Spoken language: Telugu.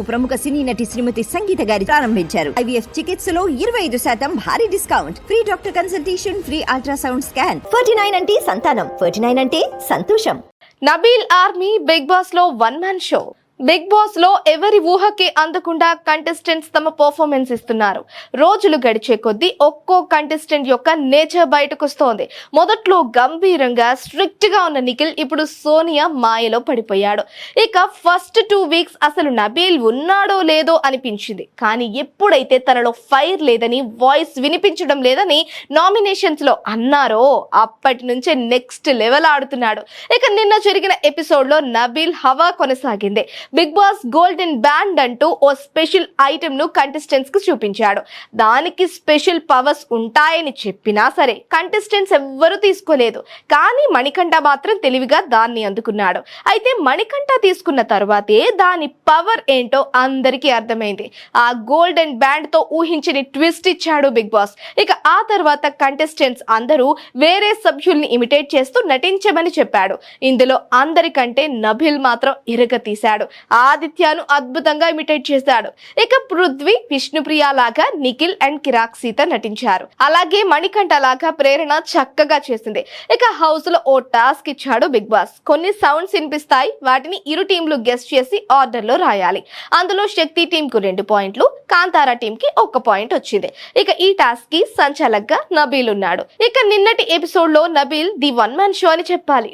ప్రముఖ సినీ నటి శ్రీమతి సంగీత గారి ప్రారంభించారు. ఐవీఎఫ్ చికిత్సలో ఇరవై ఐదు శాతం భారీ discount. Free doctor consultation free ultrasound scan. Forty nine అంటే సంతానం. ఫోర్టీ నైన్ అంటే సంతోషం. నబీల్ ఆర్మీ బిగ్ బాస్లో వన్ మ్యాన్ షో. బిగ్ బాస్లో ఎవరి ఊహకి అందకుండా కంటెస్టెంట్స్ తమ పర్ఫార్మెన్స్ ఇస్తున్నారు. రోజులు గడిచే కొద్దీ ఒక్కో కంటెస్టెంట్ యొక్క నేచర్ బయటకు వస్తోంది. మొదట్లో గంభీరంగా స్ట్రిక్ట్గా ఉన్న నిఖిల్ ఇప్పుడు సోనియా మాయలో పడిపోయాడు. ఇక ఫస్ట్ టూ వీక్స్ అసలు నబీల్ ఉన్నాడో లేదో అనిపించింది. కానీ ఎప్పుడైతే తనలో ఫైర్ లేదని వాయిస్ వినిపించడం లేదని నామినేషన్స్లో అన్నారో అప్పటి నుంచే నెక్స్ట్ లెవెల్ ఆడుతున్నాడు. ఇక నిన్న జరిగిన ఎపిసోడ్లో నబీల్ హవా కొనసాగింది. బిగ్ బాస్ గోల్డెన్ బ్యాండ్ అంటూ ఓ స్పెషల్ ఐటమ్ను కంటెస్టెంట్స్కు చూపించాడు. దానికి స్పెషల్ పవర్స్ ఉంటాయని చెప్పినా సరే కంటెస్టెంట్స్ ఎవ్వరూ తీసుకోలేదు. కానీ మణికంఠ మాత్రం తెలివిగా దాన్ని అందుకున్నాడు. అయితే మణికంఠ తీసుకున్న తర్వాతే దాని పవర్ ఏంటో అందరికీ అర్థమైంది. ఆ గోల్డెన్ బ్యాండ్తో ఊహించని ట్విస్ట్ ఇచ్చాడు బిగ్ బాస్. ఇక ఆ తర్వాత కంటెస్టెంట్స్ అందరూ వేరే సభ్యుల్ని ఇమిటేట్ చేస్తూ నటించమని చెప్పాడు. ఇందులో అందరికంటే నభిల్ మాత్రం ఇరగ తీశాడు. ఆదిత్యను అద్భుతంగా ఇమిటేట్ చేశాడు. ఇక పృథ్వీ విష్ణుప్రియ లాగా నిఖిల్ అండ్ కిరాక్ సీత నటించారు. అలాగే మణికంఠ లాగా ప్రేరణ చక్కగా చేసింది. ఇక హౌస్లో ఓ టాస్క్ ఇచ్చాడు బిగ్ బాస్. కొన్ని సౌండ్స్ వినిపిస్తాయి. వాటిని ఇరు టీంలు గెస్ట్ చేసి ఆర్డర్లో రాయాలి. అందులో శక్తి టీం కు రెండు పాయింట్లు కాంతారా టీం కి ఒక్క పాయింట్ వచ్చింది. ఇక ఈ టాస్క్కి సంచాలక్గా నబీల్ ఉన్నాడు. ఇక నిన్నటి ఎపిసోడ్లో Nabeel the one man show అని చెప్పాలి.